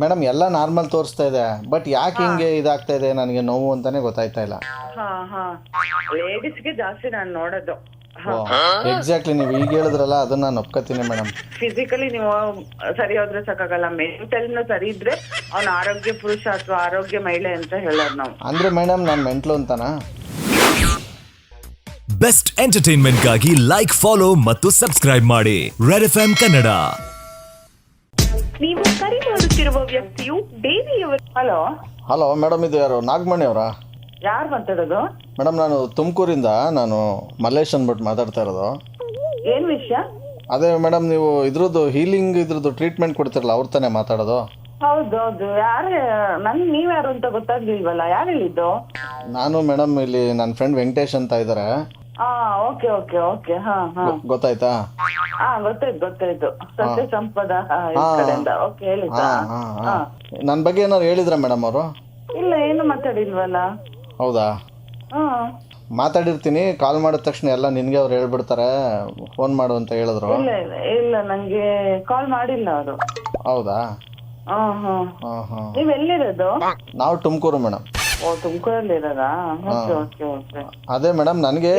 Madam ಎಲ್ಲ normal ತೋರಿಸ್ತಾ ಇದೆ. ಬಟ್ ಯಾಕೆ ಹಿಂಗೆ ಇದಾಗ್ತಾ ಇದೆ ನನಗೆ ನೋವು ಅಂತಾನೆ ಗೊತ್ತಾಯ್ತಾ ಇಲ್ಲ. ಹಾ ಹಾ. ಲೇಡೀಸ್ಗೆ ಜಾಸ್ತಿ ನಾನು ನೋಡೋದು. ಎಕ್ಸಾಕ್ಟ್ಲಿ ನೀವು ಈಗ ಹೇಳಿದ್ರಲ್ಲ ಅದನ್ನ ನಾನು ಒಪ್ಕೋತೀನಿ ಮೇಡಮ್. ಫಿಸಿಕಲಿ ನೀವು ಸರಿ ಹೋದ್ರೆ ಸಾಕಾಗಲ್ಲ. ಮೆಂಟಲ್ನ ಸರಿ ಇದ್ರೆ ಅವ್ನ ಆರೋಗ್ಯ ಪುರುಷ ಅಥವಾ ಆರೋಗ್ಯ ಮಹಿಳೆ ಅಂತ ಹೇಳೋದು ನಾವು. ಅಂದ್ರೆ ಮೇಡಮ್ ನಾನು ಮೆಂಟ್ಲು ಅಂತಾನಾ? ಬೆಸ್ಟ್ ಎಂಟರ್ಟೈನ್ಮೆಂಟ್ಗಾಗಿ ಲೈಕ್ ಫಾಲೋ ಮತ್ತು ಸಬ್ಸ್ಕ್ರೈಬ್ ಮಾಡಿ. ರೆಡ್ ಎಫ್ ಕನ್ನಡ ಕರೆ ಮಾಡುತ್ತಿರುವ ವ್ಯಕ್ತಿಯು ದೇವಿಯವರು ಹಲೋ? ಹಲೋ ಮೇಡಮ್ ಇದು ಯಾರು? ನಾಗಮಣಿ ಅವರ? ಯಾರು ಮಾತಾಡೋದು? ಮೇಡಮ್ ನಾನು ತುಮಕೂರಿಂದ ನಾನು ಮಲ್ಲೇಶ್ ಅಂದ್ಬಿಟ್ಟು ಮಾತಾಡ್ತಾ ಇರೋದು. ಏನ್ ವಿಷಯ? ಅದೇ ಮೇಡಮ್ ನೀವು ಇದ್ರದ್ದು ಹೀಲಿಂಗ್ ಇದ್ರದ್ದು ಟ್ರೀಟ್ಮೆಂಟ್ ಕೊಡ್ತಿರಲ್ಲ ಅವ್ರ ತಾನೇ ಮಾತಾಡೋದು. ಹೌದೌದು ಯಾರು ನನ್ ನೀವ್ಯಾರು ಅಂತ ಗೊತ್ತಾಗ್ಲಿಲ್ವಲ್ಲ? ಯಾರು ಹೇಳಿದ್ದು? ನಾನು ಮೇಡಮ್ ಇಲ್ಲಿ ನನ್ನ ಫ್ರೆಂಡ್ ವೆಂಕಟೇಶ್ ಅಂತ ಇದ್ದಾರೆ ಹಾ ಓಕೆ ಓಕೆ ಓಕೆ. ಹಾ ಹಾ. ಗೊತ್ತಾಯ್ತಾ? ಹಾ ಗೊತ್ತಾಯ್ತು ಗೊತ್ತಾಯ್ತು. ಸತ್ಯ ಸಂಪದ. ಕಡೆಯಿಂದ. ಓಕೆ ನನ್ನ ಬಗ್ಗೆ ಏನಾದ್ರು ಹೇಳಿದ್ರ ಮೇಡಮ್ ಅವರು? ಇಲ್ಲ ಏನು ಮಾತಾಡಿಲ್ವಲ್ಲ? ಹೌದಾ? ಹಾ. ಮಾತಾಡಿರ್ತೀನಿ ಕಾಲ್ ಮಾಡಿದ ತಕ್ಷಣ ಎಲ್ಲ ನಿನ್ಗೆ ಅವ್ರು ಹೇಳ್ಬಿಡ್ತಾರೆ ಫೋನ್ ಮಾಡು ಅಂತ ಹೇಳಿದ್ರು. ಇಲ್ಲ ಇಲ್ಲ ಇಲ್ಲ ನಂಗೆ ಕಾಲ್ ಮಾಡಿಲ್ಲ ಅವರು. ಹೌದಾ? ಹಾಂ ಹಾಂ. ನೀವ್ ಎಲ್ಲಿರೋದು? ನಾವು Tumakuru madam oh okay okay okay. ಅದೇ ಮೇಡಮ್ ನನಗೆ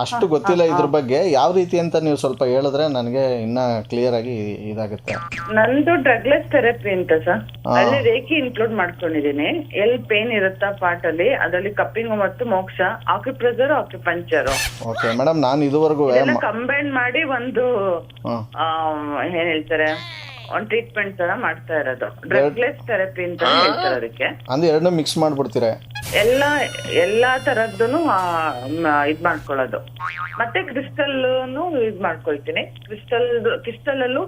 ಅಷ್ಟು ಗೊತ್ತಿಲ್ಲ ಇದ್ರ ಬಗ್ಗೆ. ಯಾವ ರೀತಿ ಅಂತ ನೀವು ಸ್ವಲ್ಪ ಹೇಳಿದ್ರೆ ನನಗೆ ಇನ್ನ ಕ್ಲಿಯರ್ ಆಗಿ ಇದಾಗುತ್ತೆ. ನಂದು ಡ್ರಗ್ಲೆಸ್ ಥೆರಪಿ ಅಂತ ಸರ್. ಅಲ್ಲಿ ರೇಖಿ ಇನ್ಕ್ಲೂಡ್ ಮಾಡ್ಕೊಂಡಿದೀನಿ ಎಲ್ ಪೇನ್ ಇರುತ್ತಾ ಪಾರ್ಟ್ ಅಲ್ಲಿ ಅದರಲ್ಲಿ ಕಪ್ಪಿಂಗ್ ಮತ್ತು ಮೋಕ್ಷ ಆಕ್ಯುಪ್ರೆಸರ್ ಆಕ್ಯುಪಂಚರ್ ಓಕೆ ಮೇಡಮ್ ನಾನು ಇದುವರೆಗೂ ಕಂಬೈನ್ ಮಾಡಿ ಒಂದು ಆ, ಏನ್ ಹೇಳ್ತಾರೆ? ಟ್ರೀಟ್ಮೆಂಟ್ ತರ ಮಾಡ್ತಾ ಇರೋದು. ಡ್ರಗ್ಲೆಸ್ ಥೆರಪಿ ಅಂತ ಹೇಳ್ತಾರೆ ಅದಕ್ಕೆ ಅಂದ್ರೆ ಎರಡನ್ನೂ ಮಿಕ್ಸ್ ಮಾಡ್ಬಿಡ್ತೀರಾ? ಎಲ್ಲ ಎಲ್ಲಾ ತರದ್ದು ಇದ್ ಮಾಡ್ಕೊಳ್ಳೋದು. ಮತ್ತೆ ಕ್ರಿಸ್ಟಲ್ ಇದ್ ಮಾಡ್ಕೊಳ್ತೀನಿ. ಕ್ರಿಸ್ಟಲ್ ಕ್ರಿಸ್ಟಲ್ ಅಲ್ಲೂ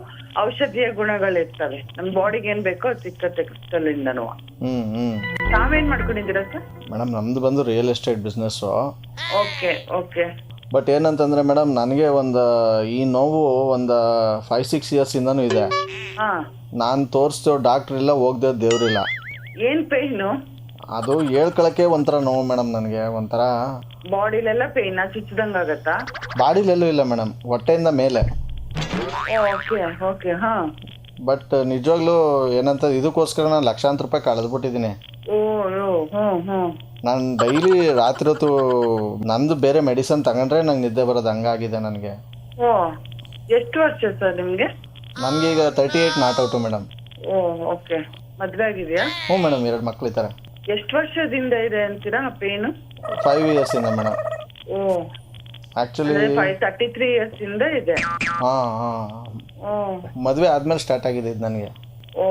ಔಷಧೀಯ ಗುಣಗಳಿರ್ತವೆ. ನಮ್ ಬಾಡಿಗೆ ಏನ್ ಬೇಕೋ ಅದು ಸಿಕ್ಕತ್ತೆ ಕ್ರಿಸ್ಟಲ್ ಇಂದನು ತಾವೇನ್ ಮಾಡ್ಕೊಂಡಿದ್ದೀರಾ ಸರ್? ಮೇಡಮ್ ನಮ್ದು ಬಂದು real estate business okay okay but ಏನಂತಂದ್ರೆ ಮೇಡಮ್ ನನಗೆ ಒಂದು ಈ ನೋವು ಒಂದು ಫೈವ್ ಸಿಕ್ಸ್ ಇಯರ್ಸಿಂದನೂ ಇದೆ. ಹಾ. ನಾನು ತೋರಿಸ್ತೇವೆ ಡಾಕ್ಟರ್ ಇಲ್ಲ ಹೋಗ್ದೆ ದೇವ್ರಿಲ್ಲ ಏನ್ ಪೇನ್ ಅದು ಹೇಳ್ಕೊಳಕ್ಕೆ ಒಂಥರ ನೋವು ಮೇಡಮ್ ನನಗೆ ಒಂಥರ ಬಾಡಿಲೆಲ್ಲ ಪೇನ್ ಚುಚ್ಚದಂಗ ಆಗತ್ತಾ? ಬಾಡಿಲೆಲ್ಲೂ ಇಲ್ಲ ಮೇಡಮ್ ಹೊಟ್ಟೆಯಿಂದ ಮೇಲೆ. ಓಕೆ ಓಕೆ ಹಾ. ಬಟ್ ನಿಜವಾಗ್ಲೂ ಏನಂತ ಇದಕ್ಕೋಸ್ಕರ ನಾನು ಲಕ್ಷಾಂತರ ರೂಪಾಯಿ ಕಳೆದ್ಬಿಟ್ಟಿದ್ದೀನಿ. ಓ ಓ, ಹ್ಮ್ ಹ್ಮ್. ನಾನು ಡೈಲಿ ರಾತ್ರಿ ಹೊತ್ತು ನಂದು ಬೇರೆ ಮೆಡಿಸನ್ ತಗೊಂಡ್ರೆ ನಂಗೆ ನಿದ್ದೆ ಬರೋದು ಹಂಗಾಗಿದೆ ನನಗೆ. ಓ ಎಷ್ಟು ವರ್ಷ ಸರ್ ನಿಮ್ಗೆ? ನನಗೆ ಈಗ thirty eight not out madam oh okay ಮದ್ವೆ ಆಗಿದೆಯಾ? ಹ್ಞೂ ಮೇಡಮ್ ಎರಡು ಮಕ್ಳಿದ್ದಾರೆ ಎಷ್ಟು ವರ್ಷದಿಂದ ಇದೆ ಅಂತೀರಾ ಪೇನು ಫೈವ್ ಇಯರ್ಸಿಂದ ಮೇಡಮ್ ಓ. ಆ್ಯಕ್ಚುಲಿ ಅಂದ್ರೆ ಫೈವ್ ತರ್ಟಿ ತ್ರೀ ಇಯರ್ಸ್ ಇಂದ ಇದೆ? ಹಾಂ ಹಾಂ. ಓ. ಮದುವೆ ಆದ್ಮೇಲೆ ಸ್ಟಾರ್ಟ್ ಆಗಿದೆ ಇದು ನನಗೆ. ಓ.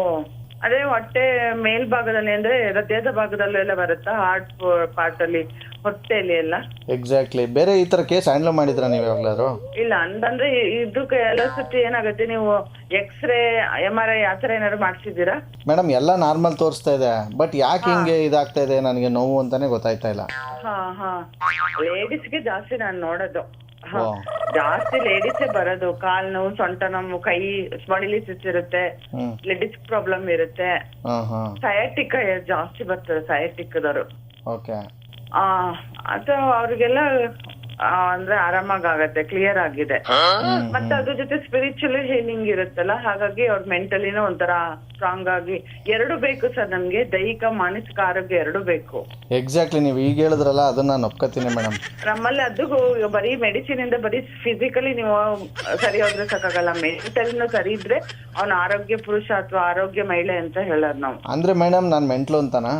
ಅದೇ ಹೊಟ್ಟೆ ಮೇಲ್ಭಾಗದಲ್ಲಿ ಅಂದ್ರೆ ಹೃದಯದ ಭಾಗದಲ್ಲೂ ಎಲ್ಲ ಬರುತ್ತಾ? ಹಾರ್ಟ್ ಪಾರ್ಟ್ ಅಲ್ಲಿ ಹೊಟ್ಟೆಯಲ್ಲಿ ಎಲ್ಲ? ಎಕ್ಸಾಕ್ಟ್ಲಿ ಬೇರೆ ಈ ತರ ಕೇಸ್ ಹ್ಯಾಂಡಲ್ ಮಾಡಿದ್ರ ನೀವು ಯಾವಾಗ್ಲಾದ್ರು? ಇಲ್ಲ ಅಂತಂದ್ರೆ ಇದು ಎಲ್ಲ ಸತಿ ಏನಾಗುತ್ತೆ? ನೀವು ಎಕ್ಸ್ರೇ ಎಂ ಆರ್ ಐ ಆತರ ಏನಾದ್ರು ಮಾಡಿಸಿದ್ದೀರಾ? ಮೇಡಮ್ ಎಲ್ಲ ನಾರ್ಮಲ್ ತೋರಿಸ್ತಾ ಇದೆ. ಬಟ್ ಯಾಕೆ ಹಿಂಗೆ ಇದಾಗ್ತಾ ಇದೆ? ನನಗೆ ನೋವು ಅಂತಾನೆ ಗೊತ್ತಾಯ್ತಾ ಇಲ್ಲ. ಹಾ ಹಾ. ಲೇಡೀಸ್ಗೆ ಜಾಸ್ತಿ ನಾನು ನೋಡೋದು. ಹಾ. ಓ. ಜಾಸ್ತಿ ಲೇಡೀಸೇ ಬರೋದು. ಕಾಲ್ ನೋವು ಸೊಂಟ ನೋವು ಕೈ ಸ್ಪಾಡಿಲಿಸಿಸ್ ಇರುತ್ತೆ. ಡಿಸ್ಕ್ ಪ್ರಾಬ್ಲಮ್ ಇರುತ್ತೆ. ಸಯಾಟಿಕ್ ಜಾಸ್ತಿ ಬರ್ತದೆ ಸಯಾಟಿಕ್ದವರು ಓಕೆ ಆ ಅದು ಅವ್ರಿಗೆಲ್ಲ ಆ, ಅಂದ್ರೆ ಆರಾಮಾಗತ್ತೆ ಕ್ಲಿಯರ್ ಆಗಿದೆ. ಮತ್ತೆ ಅದ್ರ ಜೊತೆ ಸ್ಪಿರಿಚುಲಿ ಹೀಲಿಂಗ್ ಇರುತ್ತಲ್ಲ ಹಾಗಾಗಿ ಅವ್ರ ಮೆಂಟಲಿನೂ ಒಂಥರ ಸ್ಟ್ರಾಂಗ್ ಆಗಿ ಎರಡು ಬೇಕು ಸರ್ ನಮ್ಗೆ ದೈಹಿಕ ಮಾನಸಿಕ ಆರೋಗ್ಯ ಎರಡು ಬೇಕು. ಎಕ್ಸಾಕ್ಟ್ಲಿ ನೀವು ಈಗ ಹೇಳಿದ್ರಲ್ಲ ಅದನ್ನ ನಾನು ಒಪ್ಕೋತೀನಿ ಮೇಡಮ್. ನಮ್ಮಲ್ಲಿ ಅದು ಬರೀ ಮೆಡಿಸಿನ್ ಇಂದ ಬರೀ ಫಿಸಿಕಲಿ ನೀವು ಸರಿ ಹೋದ್ರೆ ಸಾಕಾಗಲ್ಲ. ಮೆಂಟಲಿನೂ ಸರಿ ಇದ್ರೆ ಅವ್ನ ಆರೋಗ್ಯ ಪುರುಷ ಅಥವಾ ಆರೋಗ್ಯ ಮಹಿಳೆ ಅಂತ ಹೇಳೋದು ನಾವು. ಅಂದ್ರೆ ಮೇಡಮ್ ನಾನು ಮೆಂಟ್ಲು ಅಂತಾನಾ?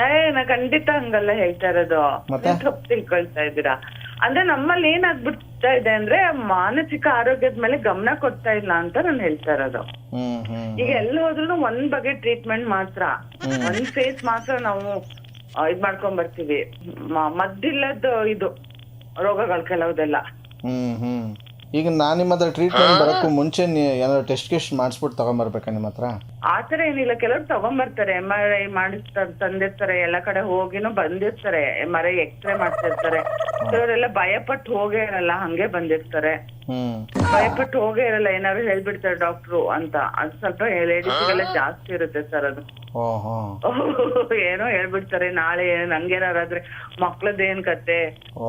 ಏ ನಾ ಖಂಡಿತ ಹಂಗಲ್ಲ ಹೇಳ್ತಾ ಇರೋದು. ಮತ್ತೆ? ತಪ್ಪು ತಿಳ್ಕೊಳ್ತಾ ಇದ್ದೀರಾ. ಅಂದ್ರೆ ನಮ್ಮಲ್ಲಿ ಏನಾಗ್ಬಿಡ್ತಾ ಇದೆ ಅಂದ್ರೆ ಮಾನಸಿಕ ಆರೋಗ್ಯದ ಮೇಲೆ ಗಮನ ಕೊಡ್ತಾ ಇಲ್ಲ ಅಂತ ನಾನು ಹೇಳ್ತಾ ಇರೋದು. ಈಗ ಎಲ್ಲ ಹೋದ್ರು ಒಂದ್ ಬಗೆ ಟ್ರೀಟ್ಮೆಂಟ್ ಮಾತ್ರ. ಒಂದ್ ಫೇಸ್ ಮಾತ್ರ ನಾವು ಇದ್ ಮಾಡ್ಕೊಂಡ್ ಬರ್ತೀವಿ ಮದ್ದಿಲ್ಲದ ಇದು ರೋಗಗಳು ಕೆಲವುದೆಲ್ಲ. ಈಗ ನಾನು ನಿಮ್ಮ ಹತ್ರ ಟ್ರೀಟ್ಮೆಂಟ್ ಬರೋಕ್ಕೂ ಮುಂಚೆ ಏನಾದ್ರು ಟೆಸ್ಟ್ ಗಿಸ್ಟ್ ಮಾಡಿಸ್ಬಿಟ್ಟು ತಗೊಂಬರ್ಬೇಕಾ ನಿಮ್ಮ ಹತ್ರ? ಆತರ ಏನಿಲ್ಲ ಕೆಲವ್ರು ತಗೊಂಬರ್ತಾರೆ. ಎಂ ಆರ್ ಐ ಮಾಡಿಸ್ತಾರೆ ತಂದಿರ್ತಾರೆ. ಎಲ್ಲ ಕಡೆ ಹೋಗಿನೂ ಬಂದಿರ್ತಾರೆ. ಎಂ ಆರ್ ಐ ಎಕ್ಸ್ರೇ ಮಾಡ್ತಿರ್ತಾರೆ. ಕೆಲವರೆಲ್ಲ ಭಯಪಟ್ಟು ಹೋಗೇ ಇರಲ್ಲ ಹಂಗೆ ಬಂದಿರ್ತಾರೆ. ಭಯಪಟ್ಟು ಹೋಗೇ ಇರಲ್ಲ ಏನಾದ್ರು ಹೇಳ್ಬಿಡ್ತಾರೆ ಡಾಕ್ಟ್ರು ಅಂತ. ಅದ್ ಸ್ವಲ್ಪ ಲೇಡೀಸ್ಗೆಲ್ಲ ಜಾಸ್ತಿ ಇರುತ್ತೆ ಸರ್ ಅದು. ಏನೋ ಹೇಳ್ಬಿಡ್ತಾರೆ ನಾಳೆ ನಂಗೇನಾರಾದ್ರೆ ಮಕ್ಳದ್ ಏನ್ ಕತೆ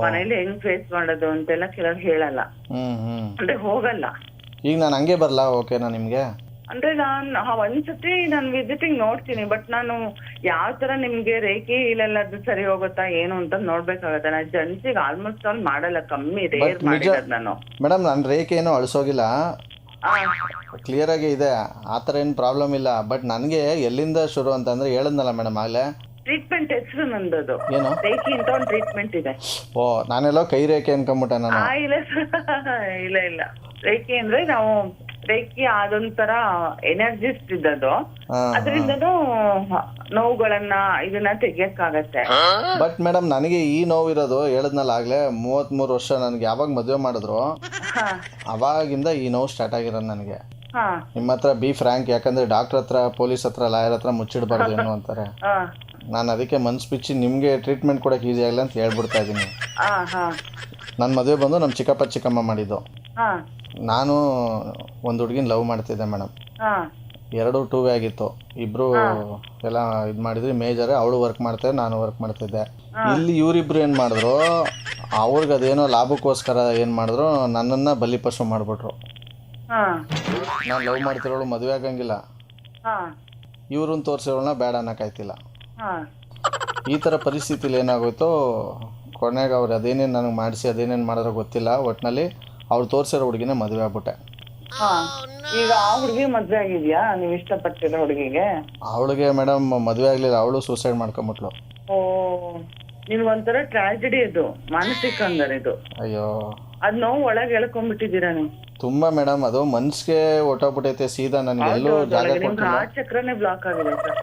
ಮನೇಲಿ ಹೆಂಗ್ ಫೇಸ್ ಮಾಡೋದು ಅಂತೆಲ್ಲ ಕೆಲವ್ ಹೇಳಲ್ಲ. ಅಂದ್ರೆ ಹೋಗಲ್ಲ. ಈಗ ನಾನು ಹಂಗೆ ಬರಲಾ? ಓಕೆನಾ ನಿಮಗೆ? ಅಂದ್ರೆ ನಾನು ಒಂದ್ಸತಿ ನಾನು ವಿಸಿಟಿಂಗ್ ನೋಡ್ತೀನಿ ಬಟ್ ನಾನು ಯಾವ ತರ ನಿಮ್ಗೆ ರೇಖೆ ಇಲ್ಲೆಲ್ಲದು ಸರಿ ಹೋಗುತ್ತಾ ಏನು ಅಂತ ನೋಡ್ಬೇಕಾಗತ್ತೆ. ನಾನು ಜನ್ಸಿಗೆ ಆಲ್ಮೋಸ್ಟ್ ಆಲ್ ಮಾಡಲ್ಲ ಕಮ್ಮಿ ರೇರ್ ಮಾಡಿರೋದು ನಾನು. ಮೇಡಮ್ ನನ್ನ ರೇಖೆ ಏನು ಅಳಿಸೋಗಿಲ್ಲ ಕ್ಲಿಯರ್ ಆಗಿ ಇದೆ. ಆ ಥರ ಏನು ಪ್ರಾಬ್ಲಮ್ ಇಲ್ಲ. ಬಟ್ ನನಗೆ ಎಲ್ಲಿಂದ ಶುರು ಅಂತಂದ್ರೆ ಹೇಳಿದ್ನಲ್ಲ ಮೇಡಮ್ ಆಗಲೇ. ಟ್ರೀಟ್ಮೆಂಟ್ ಹೆಸರು ನಂದದು. ಏನು? ರೇಖಿ ಅಂತ ಒಂದು ಟ್ರೀಟ್ಮೆಂಟ್ ಇದೆ. ಓ ನಾನೆಲ್ಲೋ ಕೈ ರೇಖೆ ಅನ್ಕೊಂಬಿಟ್ಟೆ ನಾನು. ಆ ಇಲ್ಲ. ಇಲ್ಲ ಇಲ್ಲ. ರೇಖಿ ಅಂದ್ರೆ ನಾವು ರೇಖಿ ಅದೊಂಥರ ಎನರ್ಜಿಸ್ಟ್ ಇದ್ದದ್ದು ಅದರಿಂದನು ನೋವುಗಳನ್ನ ಇದನ್ನ ತೆಗಿಯಕ್ಕಾಗತ್ತೆ. ಬಟ್ ಮೇಡಮ್ ನನಗೆ ಈ ನೋವಿರೋದು ಆಗ್ಲೇ ಮೂವತ್ ಮೂವತ್ತ್ಮೂರು ವರ್ಷ ನನ್ಗೆ ಯಾವಾಗ ಮದುವೆ ಮಾಡಿದ್ರು? ಅವಾಗಿಂದ ಈ ನೋವು ಸ್ಟಾರ್ಟ್ ಆಗಿರೋದು ನನಗೆ. ನಿಮ್ಮ ಹತ್ರ ಬಿ ಫ್ರ್ಯಾಂಕ್ ಯಾಕಂದ್ರೆ ಡಾಕ್ಟರ್ ಹತ್ರ ಪೊಲೀಸ್ ಹತ್ರ ಲಾಯರ್ ಹತ್ರ ಮುಚ್ಚಿಡಬಾರ್ದು ಏನು ಅಂತಾರೆ. ನಾನು ಅದಕ್ಕೆ ಮನ್ಸು ಬಿಚ್ಚಿ ನಿಮಗೆ ಟ್ರೀಟ್ಮೆಂಟ್ ಕೊಡೋಕೆ ಈಸಿ ಆಗಲ್ಲ ಅಂತ ಹೇಳ್ಬಿಡ್ತಾ ಇದ್ದೀನಿ ನನ್ನ ಮದುವೆ ಬಂದು ನಮ್ಮ ಚಿಕ್ಕಪ್ಪ ಚಿಕ್ಕಮ್ಮ ಮಾಡಿದ್ದು. ನಾನು ಒಂದು ಹುಡುಗಿನ ಲವ್ ಮಾಡ್ತಿದ್ದೆ ಮೇಡಮ್ ಎರಡು ಟೂ ವೇ ಆಗಿತ್ತು. ಇಬ್ರು ಎಲ್ಲ ಇದು ಮಾಡಿದ್ರಿ ಮೇಜರ್ ಅವಳು ವರ್ಕ್ ಮಾಡ್ತಾರೆ ನಾನು ವರ್ಕ್ ಮಾಡ್ತಿದ್ದೆ. ಇಲ್ಲಿ ಇವರಿಬ್ರು ಏನು ಮಾಡಿದ್ರು ಅವ್ರಿಗೆ ಅದೇನೋ ಲಾಭಕ್ಕೋಸ್ಕರ ಏನು ಮಾಡಿದ್ರು ನನ್ನನ್ನು ಬಲಿಪಶು ಮಾಡಿಬಿಟ್ರು. ನಾನು ಲವ್ ಮಾಡ್ತಿರೋಳು ಮದುವೆ ಆಗಂಗಿಲ್ಲ. ಇವ್ರನ್ನ ತೋರಿಸಿರೋಳನ್ನ ಬೇಡ ಅನ್ನೋಕ್ಕಾಯ್ತಿಲ್ಲ ಈ ಥರ ಪರಿಸ್ಥಿತಿಲಿ ಏನಾಗೋಯ್ತು ಕೊನೆಗೆ ಅವ್ರು ಅದೇನೇನು ನನಗೆ ಮಾಡಿಸಿ ಅದೇನೇನು ಮಾಡಿದ್ರೋ ಗೊತ್ತಿಲ್ಲ. ಒಟ್ಟಿನಲ್ಲಿ ಅವ್ರು ತೋರ್ಸಿರೋ ಹುಡುಗಿನೇ ಮದುವೆ ಆಗ್ಬಿಟ್ಟೆ. ಹಾ. ಈಗ ಆ ಹುಡುಗಿ ಮದ್ವೆ ಆಗಿದ್ಯಾ? ನೀವ್ ಇಷ್ಟಪಟ್ಟಿರೋ ಹುಡುಗಿಗೆ? ಅವಳಿಗೆ ಮೇಡಮ್ ಮದುವೆ ಆಗಲಿಲ್ಲ ಅವಳು ಸೂಸೈಡ್ ಮಾಡ್ಕೊಂಬಿಟ್ಲು. ಓ ನಿಮ್ಗೊಂಥರ ಟ್ರಾಜಿಡಿ ಇದು ಮಾನಸಿಕ ಅಂದ್ರೆ ಇದು. ಅಯ್ಯೋ. ಅದ್ ನೋವು ಒಳಗೆ ಎಳ್ಕೊಂಡ್ಬಿಟ್ಟಿದ್ದೀರಾ ನೀವು? ತುಂಬಾ ಮೇಡಮ್ ಅದು ಮನ್ಸಿಗೆ ಹೊಟ್ಟೋಗ್ಬಿಟ್ಟೈತೆ ಸೀದಾ ನನಗೆ ಎಲ್ಲೂ ಜಾಗ ನಿಮ್ಗೆ ಕೊಟ್ಟಿಲ್ಲ. ಹಾರ್ಟ್ ಚಕ್ರನೇ ಬ್ಲಾಕ್ ಆಗಿದೆ ಸರ್.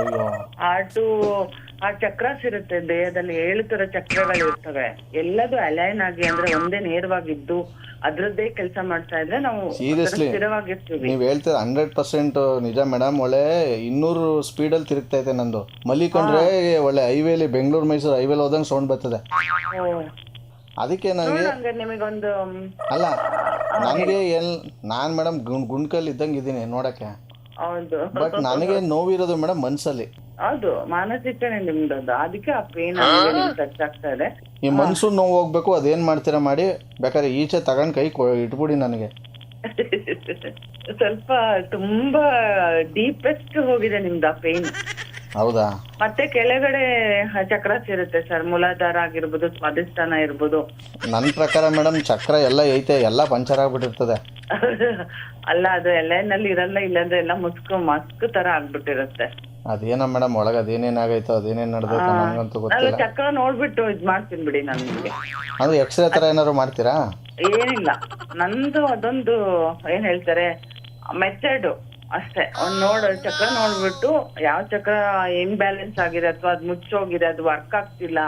ಅಯ್ಯೋ. ಹಾರ್ಟು ಆ ಚಕ್ರಾಸ್ ಇರುತ್ತೆ ದೇಹದಲ್ಲಿ ಏಳು ತರ ಚಕ್ರಗಳು ಇರ್ತವೆ. ಎಲ್ಲದು ಅಲೈನ್ ಆಗಿ ಅಂದ್ರೆ ಒಂದೇ ನೇರವಾಗಿದ್ದು ಅದ್ರದ್ದೇ ಕೆಲಸ ಮಾಡ್ತಾ ಇದ್ರೆ ನಾವು ಸೀರಿಯಸ್ಲಿ ನೀವ್ ಸ್ಥಿರವಾಗಿರ್ತೀವಿ. ನೀವು ಹೇಳ್ತೀರ ಹಂಡ್ರೆಡ್ ಪರ್ಸೆಂಟ್ ನಿಜ ಮೇಡಮ್ ಒಳ್ಳೆ ಇನ್ನೂರು ಸ್ಪೀಡಲ್ಲಿ ಇದೆ ನಂದು. ಮಲಿಕೊಂಡ್ರೆ ಒಳ್ಳೆ ಹೈವೇಲಿ ಬೆಂಗಳೂರು ಮೈಸೂರು ಹೈವೇಲಿ ಹೋದಂಗೆ ಸೌಂಡ್ ಬರ್ತದೆ. ಅದಕ್ಕೆ ನನಗೆ ನಿಮಗೊಂದು ಅಲ್ಲ ನನಗೆ ಎಲ್ ನಾನು ಮೇಡಮ್ ಗುಂಡ್ ಗುಂಡ್ಕಲ್ಲಿ ಇದ್ದಂಗೆ ಇದ್ದೀನಿ ನೋಡೋಕ್ಕೆ. ಹೌದು. ಬಟ್ ನನಗೆ ನೋವಿರೋದು ಮೇಡಮ್ ಮನ್ಸಲ್ಲಿ. ಹೌದು ಮಾನಸಿಕನೇ ನಿಮ್ದೊಂದು. ಅದಕ್ಕೆ ಆ ಪೇನ್ ಟಚ್ ಆಗ್ತಾ ಇದೆ. ಈ ಮನ್ಸು ನೋವು ಹೋಗ್ಬೇಕು ಅದೇನ್ ಮಾಡ್ತೀರಾ ಮಾಡಿ ಬೇಕಾದ್ರೆ ಈಚೆ ತಗೊಂಡ್ ಕೈ ಕೊ ಇಟ್ಬಿಡಿ ನನಗೆ. ಸ್ವಲ್ಪ ತುಂಬಾ ಡೀಪೆಸ್ಟ್ ಹೋಗಿದೆ ನಿಮ್ದು ಆ ಪೇನ್ ಹೌದಾ? ಮತ್ತೆ ಕೆಳಗಡೆ ಚಕ್ರ ಸೇರುತ್ತೆ ಸರ್. ಮೂಲಾಧಾರ ಆಗಿರ್ಬೋದು ಸ್ವಾದಿಷ್ಠಾನ ಇರ್ಬೋದು. ನನ್ನ ಪ್ರಕಾರ ಮೇಡಮ್ ಚಕ್ರ ಎಲ್ಲ ಐತೆ ಎಲ್ಲ ಪಂಚರ್ ಆಗ್ಬಿಟ್ಟಿರ್ತದೆ. ಅಲ್ಲ ಅದು ಎಲೆನಲ್ಲಿ ಇರಲ್ಲ ಇಲ್ಲಾಂದ್ರೆ ಎಲ್ಲ ಮುಸ್ಕು ಮಸ್ಕ್ ತರ ಆಗ್ಬಿಟ್ಟಿರುತ್ತೆ. ಅದೇನೋ ಮೇಡಮ್ ಒಳಗೆ ಅದೇನೇನಾಗೈತೋ ಅದೇನೇನ್ ನಡೆದೈತೋ ನನಗಂತೂ ನಾನು ಗೊತ್ತಿಲ್ಲ ಚಕ್ರ ನೋಡ್ಬಿಟ್ಟು ಇದ್ ಮಾಡ್ತೀನಿ ಬಿಡಿ ನಾನು ನಿಮ್ಗೆ. ಅಂದ್ರೆ ಎಕ್ಸ್ರೇ ತರ ಏನಾದ್ರು ಮಾಡ್ತೀರಾ? ಏನಿಲ್ಲ. ನಂದು ಅದೊಂದು ಏನ್ ಹೇಳ್ತಾರೆ ಮೆಥಡ್ ಅಷ್ಟೇ. ಒಂದ್ ನೋಡ್ ಚಕ್ರ ನೋಡ್ಬಿಟ್ಟು ಯಾವ ಚಕ್ರ ಇನ್ಬ್ಯಾಲೆನ್ಸ್ ಆಗಿದೆ ಅಥವಾ ಅದ್ ಮುಚ್ಚೋಗಿದೆ ಅದು ವರ್ಕ್ ಆಗ್ತಿಲ್ಲ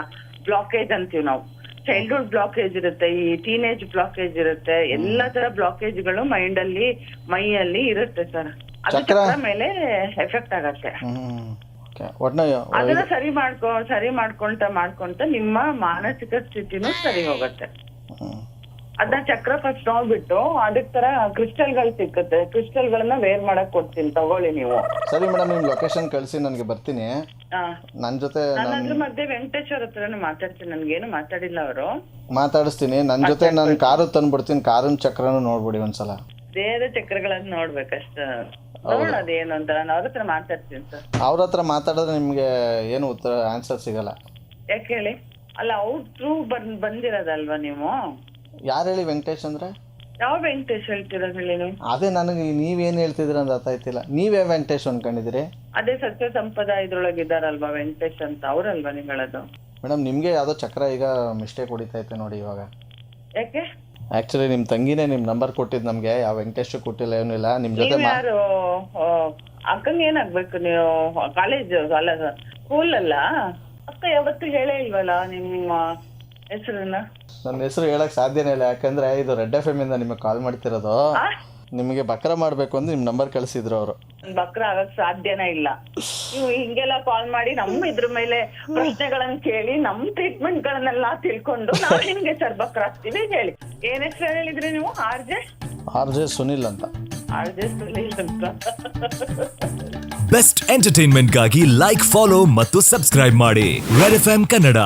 ಬ್ಲಾಕೇಜ್ ಅಂತೀವಿ ನಾವು. ಚೈಲ್ಡ್ಹುಡ್ ಬ್ಲಾಕೇಜ್ ಇರುತ್ತೆ ಈ ಟೀನೇಜ್ ಬ್ಲಾಕೇಜ್ ಇರುತ್ತೆ ಎಲ್ಲಾ ತರ ಬ್ಲಾಕೇಜ್ಗಳು ಮೈಂಡ್ ಅಲ್ಲಿ ಮೈಯಲ್ಲಿ ಇರುತ್ತೆ ಸರ್ ಅದು ಚಕ್ರ- ಚಕ್ರ ಮೇಲೆ ಎಫೆಕ್ಟ್ ಆಗತ್ತೆ. ಅದನ್ನ ಸರಿ ಮಾಡ್ಕೊ ಸರಿ ಮಾಡ್ಕೊಂತ ಮಾಡ್ಕೊಂತ ನಿಮ್ಮ ಮಾನಸಿಕ ಸ್ಥಿತಿನೂ ಸರಿ ಹೋಗುತ್ತೆ. ಅದನ್ನ ಚಕ್ರ ಫಸ್ಟ್ ನೋಡ್ಬಿಟ್ಟು ಅದಕ್ ತರ ಕ್ರಿಸ್ಟಲ್ಗಳು ಸಿಕ್ಕುತ್ತೆ. ಕ್ರಿಸ್ಟಲ್ ಗಳನ್ನ ವೇರ್ ಮಾಡಕ್ ಕೊಡ್ತೀನಿ ತಗೊಳ್ಳಿ ನೀವು. ಸರಿ ಮೇಡಮ್ ನಿಮ್ ಲೊಕೇಶನ್ ಕಳಿಸಿ ನನಗೆ ಬರ್ತೀನಿ. ಆ, ನನ್ನ ಜೊತೆ ನಾನು ನಾನು ಅದ್ರ ಮಧ್ಯೆ ವೆಂಕಟೇಶ್ವರ ಹತ್ರನು ಮಾತಾಡ್ತೀನಿ ನನ್ಗೇನು ಮಾತಾಡಿಲ್ಲ ಅವರು. ಮಾತಾಡಿಸ್ತೀನಿ. ನನ್ನ ಜೊತೆ ನಾನು ಕಾರು ತಂದ್ಬಿಡ್ತೀನಿ ಕಾರಿನ ಚಕ್ರನೂ ನೋಡ್ಬಿಡಿ ಒಂದ್ಸಲ. ಬೇರೆ ಚಕ್ರಗಳನ್ನ ನೋಡ್ಬೇಕಷ್ಟ. ನೋಡೋಣ ಅದೇನು ಅಂತ ನಾನು ಅವ್ರ ಹತ್ರ ಮಾತಾಡ್ತೀನಿ ಸರ್. ಅವ್ರ ಹತ್ರ ಮಾತಾಡಿದ್ರೆ ನಿಮಗೆ ಏನು ಉತ್ತರ ಆನ್ಸರ್ ಸಿಗಲ್ಲ. ಯಾಕೆ ಹೇಳಿ? ಅಲ್ಲ ಅವ್ರ ಥ್ರೂ ಬಂದ್ ಬಂದಿರೋದಲ್ವಾ ನೀವು? ಯಾರು ಹೇಳಿ ವೆಂಕಟೇಶ್ ಅಂದ್ರೆ? ಯಾವ ವೆಂಕಟೇಶ್ ಹೇಳ್ತಿರೋದು ಹೇಳಿ ನೀವು? ಅದೇ ನನಗೆ ನೀವೇನು ಹೇಳ್ತಿದ್ರ ಅಂತ ಅರ್ಥ ಆಯ್ತಿಲ್ಲ. ನೀವೇ ವೆಂಕಟೇಶ್ ಅನ್ಕೊಂಡಿದ್ದೀರಿ? ಅದೇ ಸತ್ಯ ಸಂಪದ ಇದ್ರೊಳಗೆ ಇದ್ದಾರಲ್ವಾ ವೆಂಕಟೇಶ್ ಅಂತ ಅವ್ರಲ್ವಾ ಹೇಳೋದು? ಮೇಡಮ್ ನಿಮಗೆ ಯಾವ್ದೋ ಚಕ್ರ ಈಗ ಮಿಸ್ಟೇಕ್ ಹೊಡಿತೈತೆ ನೋಡಿ ಇವಾಗ. ಯಾಕೆ? ಆಕ್ಚುಲಿ ನಿಮ್ಮ ತಂಗಿನೇ ನಿಮ್ಮ ನಂಬರ್ ಕೊಟ್ಟಿದ್ ನಮಗೆ ಯಾವ ವೆಂಕಟೇಶ್ ಕೊಟ್ಟಿಲ್ಲ ಏನಿಲ್ಲ. ನಿಮ್ ನಿಮ್ಮ ಜೊತೆ ನೀವ್ ಮಾ ಯಾರು? ಆ, ಅಕ್ಕಂಗೆ ಏನಾಗ್ಬೇಕು ನೀವು? ಕಾಲೇಜ್ ಅಲ್ಲ ಸ್ಕೂಲ್ ಅಲ್ಲ? ಅಕ್ಕ ಯಾವತ್ತು ಹೇಳೇ ಇಲ್ವಲ್ಲ ನಿಮ್ಮ ಹೆಸರನ್ನ ನನ್ನ ಹೆಸರು ಹೇಳಕ್ ಸಾಧ್ಯನೇ ಇಲ್ಲ ಯಾಕಂದ್ರೆ ಇದು ರೆಡ್ ಎಫ್ ಎಂ ಇಂದ ನಿಮಗೆ ಕಾಲ್ ಮಾಡ್ತಿರೋದು? ನಿಮಗೆ ಬಕ್ರ ಮಾಡಬೇಕು ಅಂತ ನಿಮ್ಮ ನಂಬರ್ ಕಳಿಸಿದ್ರು ಅವರು. ಬಕ್ರ ಆಗಕ್ ಸಾಧ್ಯನೇ ಇಲ್ಲ. ನೀವು ಹಿಂಗೆಲ್ಲ ಕಾಲ್ ಮಾಡಿ ನಮ್ಮ ಇದ್ರ ಮೇಲೆ ಪ್ರಶ್ನೆಗಳನ್ನ ಕೇಳಿ ನಮ್ ಟ್ರೀಟ್ಮೆಂಟ್ ಗಳನ್ನೆಲ್ಲ ತಿಳ್ಕೊಂಡು ನಾವು ನಿಮ್ಗೆ ಸರ್ ಬಕ್ರ ಆಗ್ತೀವಿ ಹೇಳಿ. ಏನ್ ಹೆಸರು ಹೇಳಿದ್ರಿ ನೀವು? R J? R J Sunil ಅಂತ. ಆರ್ ಜೆ ಸುನಿಲ್ ಅಂತ. ಬೆಸ್ಟ್ ಎಂಟರ್ಟೈನ್ಮೆಂಟ್ಗಾಗಿ ಲೈಕ್ ಫಾಲೋ ಮತ್ತು ಸಬ್ಸ್ಕ್ರೈಬ್ ಮಾಡಿ ರೆಡ್ ಎಫ್ ಕನ್ನಡ